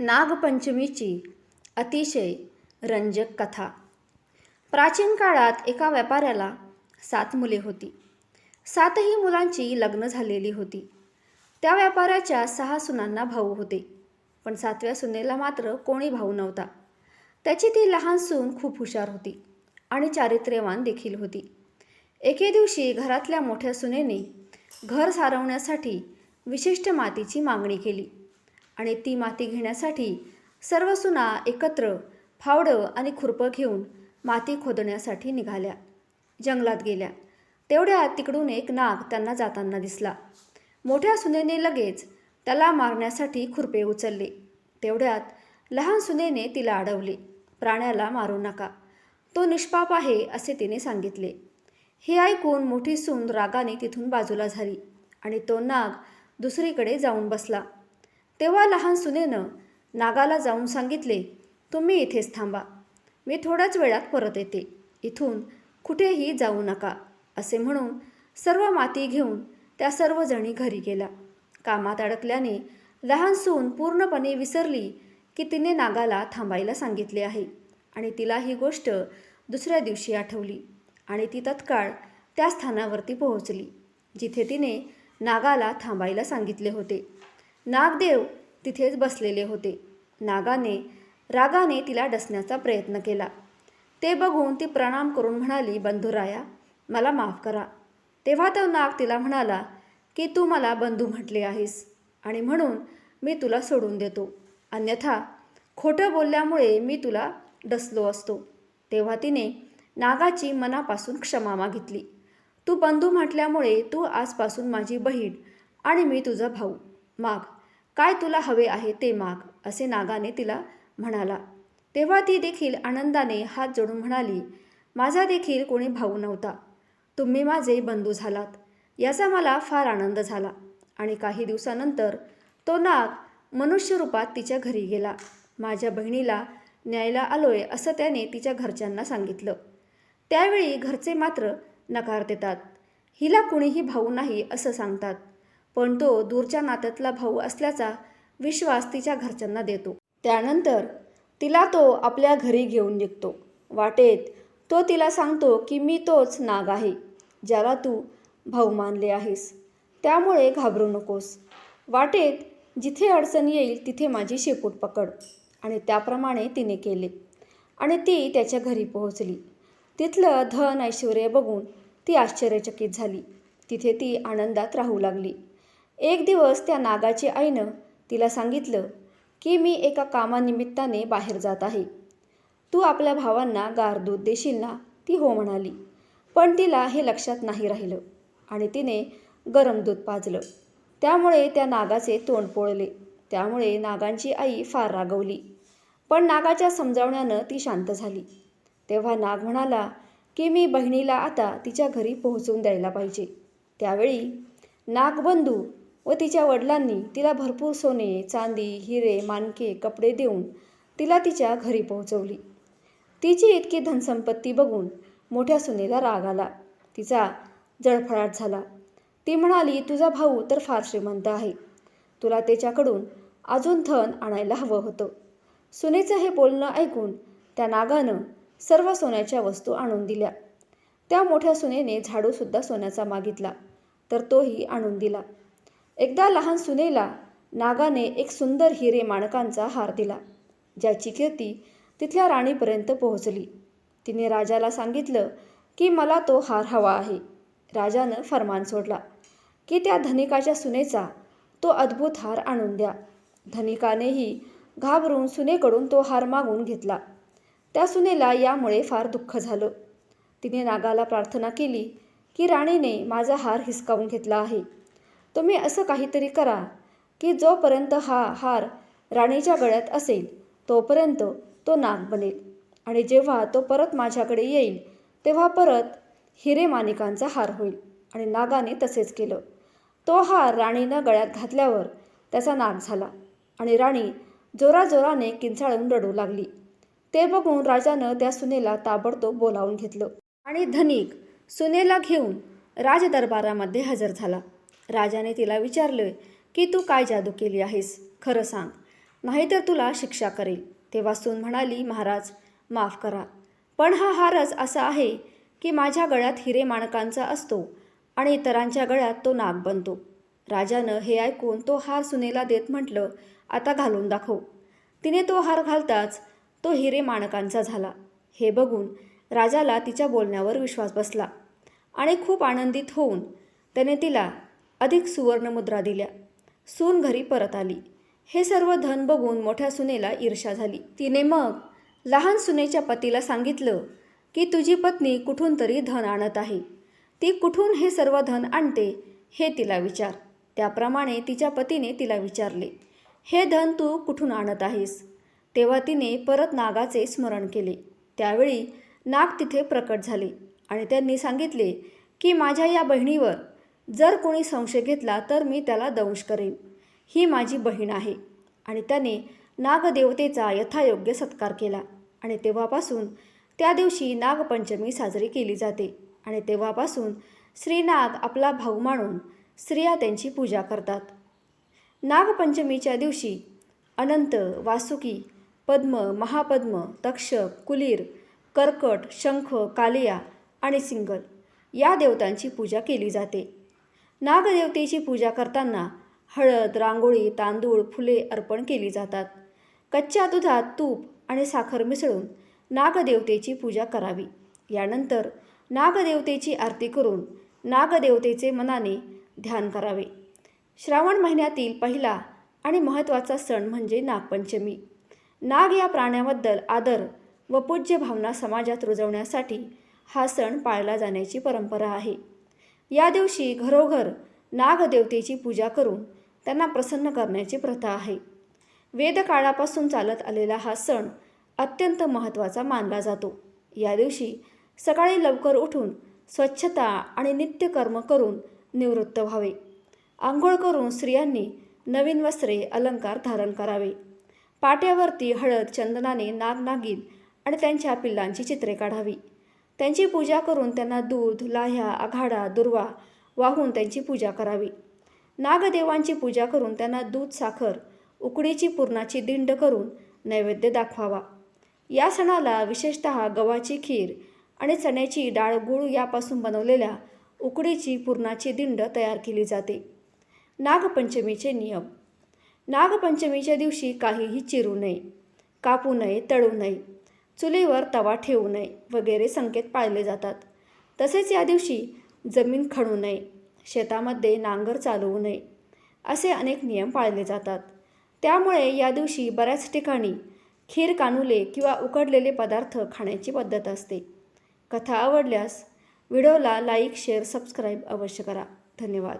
नागपंचमीची अतिशय रंजक कथा. प्राचीन काळात एका व्यापाऱ्याला सात मुले होती. सातही मुलांची लग्न झालेली होती. त्या व्यापाऱ्याच्या सहा सुनांना भाऊ होते. पण सातव्या सुनेला मात्र कोणी भाऊ नव्हता. त्याची ती लहान सून खूप हुशार होती आणि चारित्र्यवान देखील होती. एके दिवशी घरातल्या मोठ्या सुनेने घर सारवण्यासाठी विशिष्ट मातीची मागणी केली. आणि ती माती घेण्यासाठी सर्व सुना एकत्र फावडं आणि खुरपं घेऊन माती खोदण्यासाठी निघाल्या. जंगलात गेल्या. तेवढ्यात तिकडून एक नाग त्यांना जाताना दिसला. मोठ्या सुनेने लगेच त्याला मारण्यासाठी खुरपे उचलले. तेवढ्यात लहान सुनेने तिला अडवले. प्राण्याला मारू नका. तो निष्पाप आहे असे तिने सांगितले. हे ऐकून मोठी सून रागाने तिथून बाजूला झाली आणि तो नाग दुसरीकडे जाऊन बसला. तेव्हा लहान सुनेनं नागाला जाऊन सांगितले तुम्ही इथेच थांबा. मी थोड्याच वेळात परत येते. इथून कुठेही जाऊ नका असे म्हणून सर्व माती घेऊन त्या सर्वजणी घरी गेल्या कामात अडकल्याने लहान सून पूर्णपणे विसरली की तिने नागाला थांबायला सांगितले आहे आणि तिला ही गोष्ट दुसऱ्या दिवशी आठवली आणि ती तत्काळ त्या स्थानावरती पोहोचली जिथे तिने नागाला थांबायला सांगितले होते. नागदेव तिथेच बसलेले होते. नागाने रागाने तिला डसण्याचा प्रयत्न केला. ते बघून ती प्रणाम करून म्हणाली बंधुराया मला माफ करा. तेव्हा तो नाग तिला म्हणाला की तू मला बंधू म्हटले आहेस आणि म्हणून मी तुला सोडून देतो. अन्यथा खोटं बोलल्यामुळे मी तुला डसलो असतो. तेव्हा तिने नागाची मनापासून क्षमा मागितली. तू बंधू म्हटल्यामुळे तू आजपासून माझी बहीण आणि मी तुझा भाऊ. माग काय तुला हवे आहे ते माग असे नागाने तिला म्हणाला. तेव्हा ती देखील आनंदाने हात जोडून म्हणाली माझा देखील कोणी भाऊ नव्हता. तुम्ही माझे बंधू झालात. याचा मला फार आनंद झाला. आणि काही दिवसानंतर तो नाग मनुष्य रूपात तिच्या घरी गेला. माझ्या बहिणीला न्यायला आलोय असं त्याने तिच्या घरच्यांना सांगितलं. त्यावेळी घरचे मात्र नकार देतात. हिला कुणीही भाऊ नाही असं सांगतात. पण तो दूरच्या नात्यातला भाऊ असल्याचा विश्वास तिच्या घरच्यांना देतो. त्यानंतर तिला तो आपल्या घरी घेऊन निघतो. वाटेत तो तिला सांगतो की मी तोच नाग आहे ज्याला तू भाऊ मानले आहेस. त्यामुळे घाबरू नकोस. वाटेत जिथे अडचण येईल तिथे माझी शेपूट पकड. आणि त्याप्रमाणे तिने केले. आणि ती त्याच्या घरी पोहोचली. तिथलं धन ऐश्वर्य बघून ती आश्चर्यचकित झाली. तिथे ती आनंदात राहू लागली. एक दिवस त्या नागाची आईनं तिला सांगितलं की मी एका कामानिमित्ताने बाहेर जात आहे. तू आपल्या भावांना गार दूध देशील ना? ती हो म्हणाली. पण तिला हे लक्षात नाही राहिलं आणि तिने गरम दूध पाजलं. त्यामुळे त्या नागाचे तोंड पोळले. त्यामुळे नागांची आई फार रागवली. पण नागाच्या समजावण्यानं ती शांत झाली. तेव्हा नाग म्हणाला की मी बहिणीला आता तिच्या घरी पोहोचून द्यायला पाहिजे. त्यावेळी नागबंधू व तिच्या वडिलांनी तिला भरपूर सोने चांदी हिरे मानके कपडे देऊन तिला तिच्या घरी पोहोचवली. तिची इतकी धनसंपत्ती बघून मोठ्या सुनेला राग आला. तिचा जळफळाट झाला. ती म्हणाली तुझा भाऊ तर फार श्रीमंत आहे. तुला त्याच्याकडून अजून धन आणायला हवं होतं. सुनेचं हे बोलणं ऐकून त्या नागानं सर्व सोन्याच्या वस्तू आणून दिल्या. त्या मोठ्या सुनेने झाडूसुद्धा सोन्याचा मागितला तर तोही आणून दिला. एकदा लहान सुनेला नागाने एक सुंदर हिरे माणकांचा हार दिला ज्याची कीर्ती तिथल्या राणीपर्यंत पोहोचली. तिने राजाला सांगितलं की मला तो हार हवा आहे. राजानं फरमान सोडला की त्या धनिकाच्या सुनेचा तो अद्भुत हार आणून द्या. धनिकानेही घाबरून सुनेकडून तो हार मागून घेतला. त्या सुनेला यामुळे फार दुःख झालं. तिने नागाला प्रार्थना केली की राणीने माझा हार हिसकावून घेतला आहे. तुम्ही असं काहीतरी करा की जोपर्यंत हा हार राणीच्या गळ्यात असेल तोपर्यंत तो नाग बनेल. आणि जेव्हा तो परत माझ्याकडे येईल तेव्हा परत हिरे माणिकांचा हार होईल. आणि नागाने तसेच केलं. तो हार राणीनं गळ्यात घातल्यावर त्याचा नाग झाला. आणि राणी जोराजोराने किंचाळून रडू लागली. ते बघून राजानं त्या सुनेला ताबडतोब बोलावून घेतलं. आणि धनिक सुनेला घेऊन राजदरबारामध्ये हजर झाला. राजाने तिला विचारलं की तू काय जादू केली आहेस? खरं सांग. नाहीतर तुला शिक्षा करेल. तेव्हा सून म्हणाली महाराज माफ करा. पण हा हारच असा आहे की माझ्या गळ्यात हिरे माणकांचा असतो आणि इतरांच्या गळ्यात तो नाग बनतो. राजानं हे ऐकून तो हार सुनेला देत म्हटलं आता घालून दाखव. तिने तो हार घालताच तो हिरे माणकांचा झाला. हे बघून राजाला तिच्या बोलण्यावर विश्वास बसला आणि खूप आनंदित होऊन त्याने तिला अधिक सुवर्णमुद्रा दिल्या. सून घरी परत आली. हे सर्व धन बघून मोठ्या सुनेला ईर्षा झाली. तिने मग लहान सुनेच्या पतीला सांगितलं की तुझी पत्नी कुठून तरी धन आणत आहे. ती कुठून हे सर्व धन आणते हे तिला विचार. त्याप्रमाणे तिच्या पतीने तिला विचारले हे धन तू कुठून आणत आहेस? तेव्हा तिने परत नागाचे स्मरण केले. त्यावेळी नाग तिथे प्रकट झाले आणि त्यांनी सांगितले की माझ्या या बहिणीवर जर कोणी संशय घेतला तर मी त्याला दंश करेन. ही माझी बहीण आहे. आणि त्याने नागदेवतेचा यथायोग्य सत्कार केला. आणि तेव्हापासून त्या दिवशी नागपंचमी साजरी केली जाते. आणि तेव्हापासून श्रीनाग आपला भाऊ मानून स्त्रिया त्यांची पूजा करतात. नागपंचमीच्या दिवशी अनंत वासुकी पद्म महापद्म तक्षक कुलीर कर्कट शंख कालिया आणि सिंगल या देवतांची पूजा केली जाते. नागदेवतेची पूजा करताना हळद रांगोळी तांदूळ फुले अर्पण केली जातात. कच्च्या दुधात तूप आणि साखर मिसळून नागदेवतेची पूजा करावी. यानंतर नागदेवतेची आरती करून नागदेवतेचे मनाने ध्यान करावे. श्रावण महिन्यातील पहिला आणि महत्त्वाचा सण म्हणजे नागपंचमी. नाग या प्राण्याबद्दल आदर व पूज्य भावना समाजात रुजवण्यासाठी हा सण पाळला जाण्याची परंपरा आहे. या दिवशी घरोघर नागदेवतेची पूजा करून त्यांना प्रसन्न करण्याची प्रथा आहे. वेदकाळापासून चालत आलेला हा सण अत्यंत महत्त्वाचा मानला जातो. या दिवशी सकाळी लवकर उठून स्वच्छता आणि नित्यकर्म करून निवृत्त व्हावे. आंघोळ करून स्त्रियांनी नवीन वस्त्रे अलंकार धारण करावे. पाट्यावरती हळद चंदनाने नागनागीन आणि त्यांच्या पिल्लांची चित्रे काढावी. त्यांची पूजा करून त्यांना दूध लाह्या आघाडा दुर्वा वाहून त्यांची पूजा करावी. नागदेवांची पूजा करून त्यांना दूध साखर उकडीची पुरणाची दिंड करून नैवेद्य दाखवावा. या सणाला विशेषत गव्हाची खीर आणि चण्याची डाळ गूळ यापासून बनवलेल्या उकडीची पुरणाची दिंड तयार केली जाते. नागपंचमीचे नियम. नागपंचमीच्या दिवशी काहीही चिरू नये कापू नये तळू नये. चुलीवर तवा ठेवू नये वगैरे संकेत पाळले जातात. तसेच या दिवशी जमीन खणू नये शेतामध्ये नांगर चालवू नये असे अनेक नियम पाळले जातात. त्यामुळे या दिवशी बऱ्याच ठिकाणी खीर कानुले किंवा उकडलेले पदार्थ खाण्याची पद्धत असते. कथा आवडल्यास व्हिडिओला लाईक शेअर सबस्क्राईब अवश्य करा. धन्यवाद.